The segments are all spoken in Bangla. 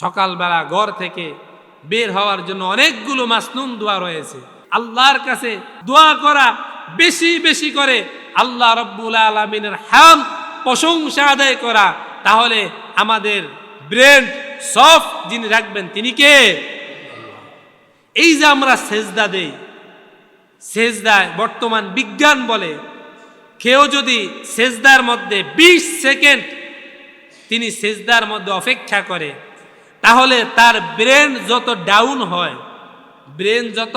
সকালবেলা ঘর থেকে বের হওয়ার জন্য অনেকগুলো মাসনুন দোয়া রয়েছে। আল্লাহর কাছে দোয়া করা বেশি বেশি করে আল্লাহ রব্বুল আলমিনের হাম প্রশংসা আদায় করা। তাহলে আমাদের ব্রেন সফট যিনি রাখবেন তিনি কে? এই যে আমরা সেজদা দেই, সেজদায় বর্তমান বিজ্ঞান বলে কেউ যদি সেজদার মধ্যে ২০ সেকেন্ড তিনি সেজদার মধ্যে অপেক্ষা করে তাহলে তার ব্রেন যত ডাউন হয়, ব্রেন যত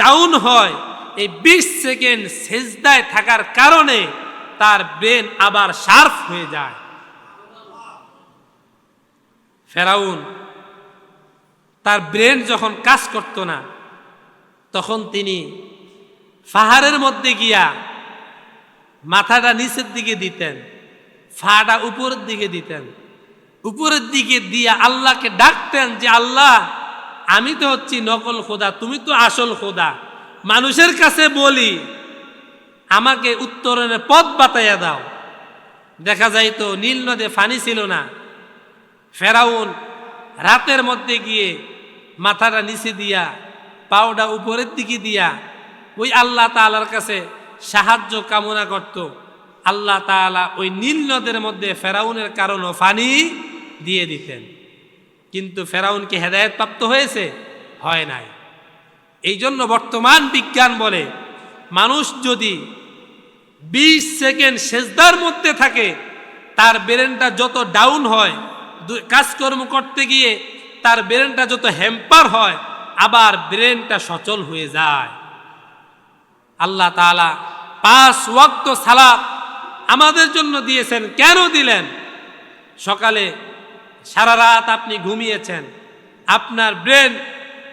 ডাউন হয়, এই ২০ সেকেন্ড সেজদায় থাকার কারণে তার ব্রেন আবার শার্প হয়ে যায়। ফেরাউন, তার ব্রেন যখন কাজ করত না, তখন তিনি পাহাড়ের মধ্যে গিয়া মাথাটা নিচের দিকে দিতেন, ফাটা উপরের দিকে দিতেন। উপরের দিকে দিয়া আল্লাহকে ডাকতেন যে, আল্লাহ, আমি তো হচ্ছি নকল খোদা, তুমি তো আসল খোদা। মানুষের কাছে বলি, আমাকে উত্তরণের পথ বাতাইয়া দাও। দেখা যায় তো নীল নদে ফানি ছিল না। ফেরাউন রাতের মধ্যে গিয়ে মাথাটা নিচে দিয়া, পাওটা উপরের দিকে দিয়া, ওই আল্লাহ তালার কাছে সাহায্য কামনা করত। আল্লাহ তাআলা ওই নীল নদের মধ্যে ফেরাউনের কারণও ফানি দিয়ে দিতেন। কিন্তু ফেরাউন কি হেদায়ত প্রাপ্ত হয়েছে? হয় নাই। এই জন্য বর্তমান বিজ্ঞান বলে, মানুষ যদি বিশ সেকেন্ড সেজদার মধ্যে থাকে, তার ব্রেনটা যত ডাউন হয় কাজকর্ম করতে গিয়ে তার ব্রেনটা যত হ্যাম্পার হয়, আবার ব্রেনটা সচল হয়ে যায়। আল্লাহ তাআলা পাঁচ ওয়াক্ত সালাত আমাদের জন্য দিয়েছেন। কেন দিলেন? সকালে সারা রাত আপনি ঘুমিয়েছেন। আপনার ব্রেন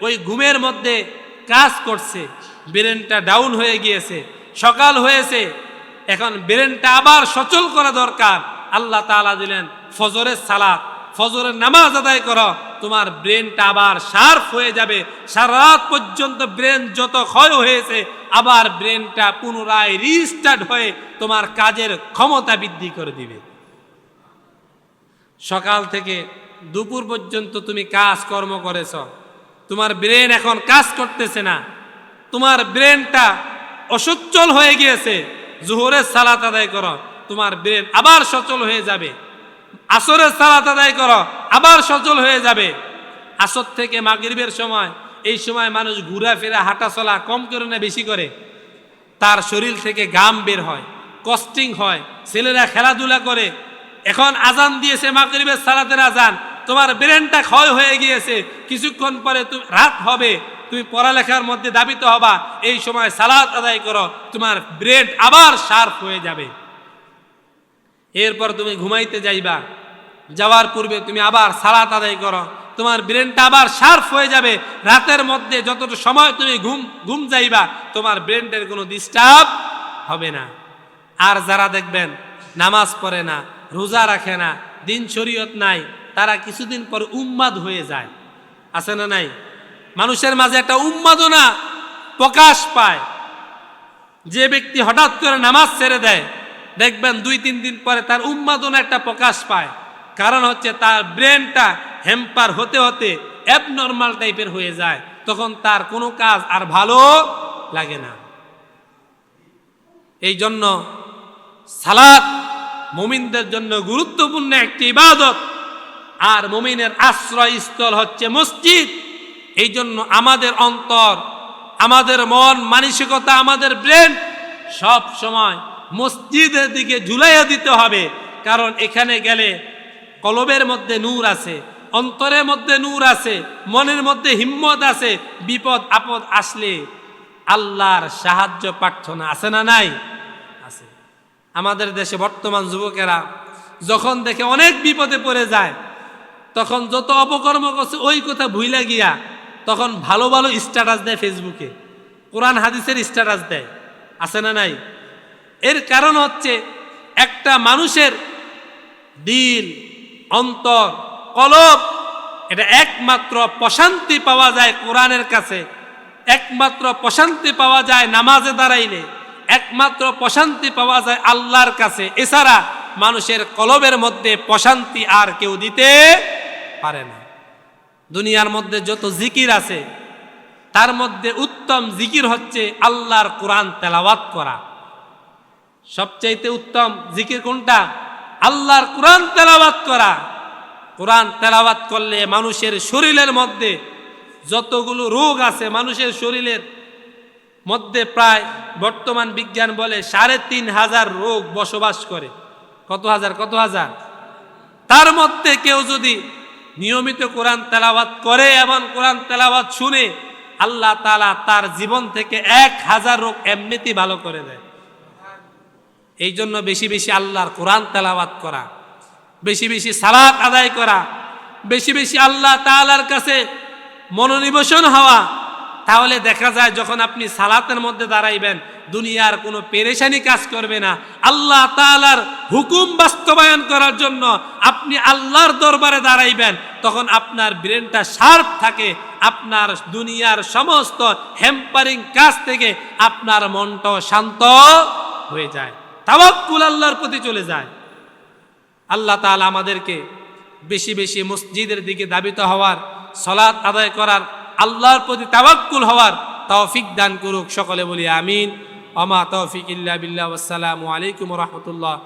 ওই ঘুমের মধ্যে কাজ করছে। ব্রেনটা ডাউন হয়ে গিয়েছে, সকাল হয়েছে। এখন ব্রেনটা আবার সচল করা দরকার। আল্লাহ তাআলা দিলেন, ফজরের সালাত, ফজরের নামাজ আদায় করো। তোমার ব্রেনটা আবার শার্প হয়ে যাবে। সারা রাত পর্যন্ত ব্রেন যত ক্ষয় হয়েছে, আবার ব্রেনটা পুনরায় রিস্টার্ট হয়ে তোমার কাজের ক্ষমতা বৃদ্ধি করে দিবে। সকাল থেকে দুপুর পর্যন্ত তুমি কাজ কর্ম করেছ। তোমার ব্রেন এখন কাজ করতেছে না। তোমার ব্রেনটা অসচ্ছল হয়ে গিয়েছে। জোহরের সালাত আদায় করো, তোমার ব্রেন আবার সচল হয়ে যাবে। আসরের সালাত আদায় করো, আবার সচল হয়ে যাবে। আসর থেকে মাগরিবের সময়, এই সময় মানুষ ঘোরাফেরা হাঁটা চলা কম করে না বেশি করে। তার শরীর থেকে গাম বের হয় কস্টিং হয়, ছেলেরা খেলাধুলা করে এখন আজান দিয়েছে মাগরিবের সালাতের আজান। তোমার ব্রেনটা ক্ষয় হয়ে গিয়েছে। কিছুক্ষণ পরে তুমি রাত হবে। তুমি পড়ালেখার মধ্যে দাবিত হবা। এই সময় সালাত আদায় করো। তোমার ব্রেন আবার শার্প হয়ে যাবে। এরপর তুমি ঘুমাইতে যাইবা। যাওয়ার পূর্বে তুমি আবার সালাত আদায় করো। তোমার ব্রেনটা আবার শার্প হয়ে যাবে। রাতের মধ্যে যতটা সময় তুমি ঘুম ঘুম যাইবা, তোমার ব্রেনটার কোনো ডিস্টার্ব হবে না। আর যারা দেখবেন, নামাজ পড়ে না রোজা রাখে না, দিন শরীয়ত নাই, তারা কিছুদিন পর উন্মাদ হয়ে যায়। আছে না নাই? মানুষের মাঝে একটা উন্মাদনা প্রকাশ পায়। যে ব্যক্তি হঠাৎ করে নামাজ ছেড়ে দেয়, দেখবেন দুই, তিন দিন পরে তার উন্মাদনা একটা প্রকাশ পায়। কারণ হচ্ছে তার ব্রেনটা হ্যাম্পার হতে হতে অ্যাবনর্মাল টাইপের হয়ে যায়। তখন তার কোনো কাজ আর ভালো লাগে না। এই জন্য সালাত মুমিনদের জন্য গুরুত্বপূর্ণ একটি ইবাদত। আর মুমিনের আশ্রয়স্থল হচ্ছে মসজিদ। এই জন্য আমাদের অন্তর, আমাদের মন, মানসিকতা, আমাদের ব্রেন সব সময় মসজিদের দিকে ঝুলাইয়া দিতে হবে। কারণ এখানে গেলে কলবের মধ্যে নূর আছে, অন্তরের মধ্যে নূর আছে, মনের মধ্যে হিম্মত আছে, বিপদ আপদ আসলে আল্লাহর সাহায্য প্রার্থনা আছে না নাই? আমাদের দেশে বর্তমান যুবকেরা যখন দেখে অনেক বিপদে পড়ে যায়, তখন যত অপকর্ম করছে ওই কথা ভুইলা গিয়া তখন ভালো ভালো স্ট্যাটাস দেয় ফেসবুকে কোরআন হাদিসের স্ট্যাটাস দেয়। আছে না নাই? এর কারণ হচ্ছে একটা মানুষের দিল, অন্তর, কলব, এটা একমাত্র প্রশান্তি পাওয়া যায় কোরআনের কাছে। একমাত্র প্রশান্তি পাওয়া যায় নামাজে দাঁড়াইলে। একমাত্র প্রশান্তি পাওয়া যায় আল্লাহর কাছে। এছাড়া মানুষের কলবের মধ্যে প্রশান্তি আর কেউ দিতে পারে না। দুনিয়ার মধ্যে যত জিকির আছে, তার মধ্যে উত্তম জিকির হচ্ছে আল্লাহর কোরআন তেলাওয়াত করা। সবচাইতে উত্তম জিকির কোনটা? আল্লাহর কোরআন তেলাওয়াত করা। কোরআন তেলাওয়াত করলে মানুষের শরীরের মধ্যে যতগুলো রোগ আছে, মানুষের শরীরের মধ্যে প্রায় বর্তমান বিজ্ঞান বলে সাড়ে তিন হাজার রোগ বসবাস করে। কত হাজার কত হাজার? তার মধ্যে কেউ যদি নিয়মিত কোরআন তেলাওয়াত করে এবং কোরআন তেলাওয়াত শুনে আল্লাহ তালা তার জীবন থেকে এক হাজার রোগ এমনিতেই ভালো করে দেয়। এই জন্য বেশি বেশি আল্লাহর কোরআন তেলাওয়াত করা, বেশি বেশি সালাত আদায় করা, বেশি বেশি আল্লাহ তালার কাছে মনোনিবেশন হওয়া তাহলে দেখা যায় যখন আপনি সালাতের মধ্যে দাঁড়াইবেন, দুনিয়ার কোনো পেরেশানি কাজ করবে না। আল্লাহ তালার হুকুম বাস্তবায়ন করার জন্য আপনি আল্লাহর দরবারে দাঁড়াইবেন, তখন আপনার ব্রেনটা শার্প থাকে, আপনার দুনিয়ার সমস্ত হ্যাম্পারিং কাজ থেকে আপনার মনটাও শান্ত হয়ে যায়, তাওয়াক্কুল আল্লাহর প্রতি চলে যায়। আল্লাহ তাআলা আমাদেরকে বেশি বেশি মসজিদের দিকে দাবিত হওয়ার সলাৎ আদায় করার আল্লাহর প্রতি তাবাক্কুল হওয়ার তৌফিক দান করুক। সকলে বলি আমিন। অমা তৌফিক ইল্লা বিল্লাহ। আসসালামু আলাইকুম রহমতুল্লাহ।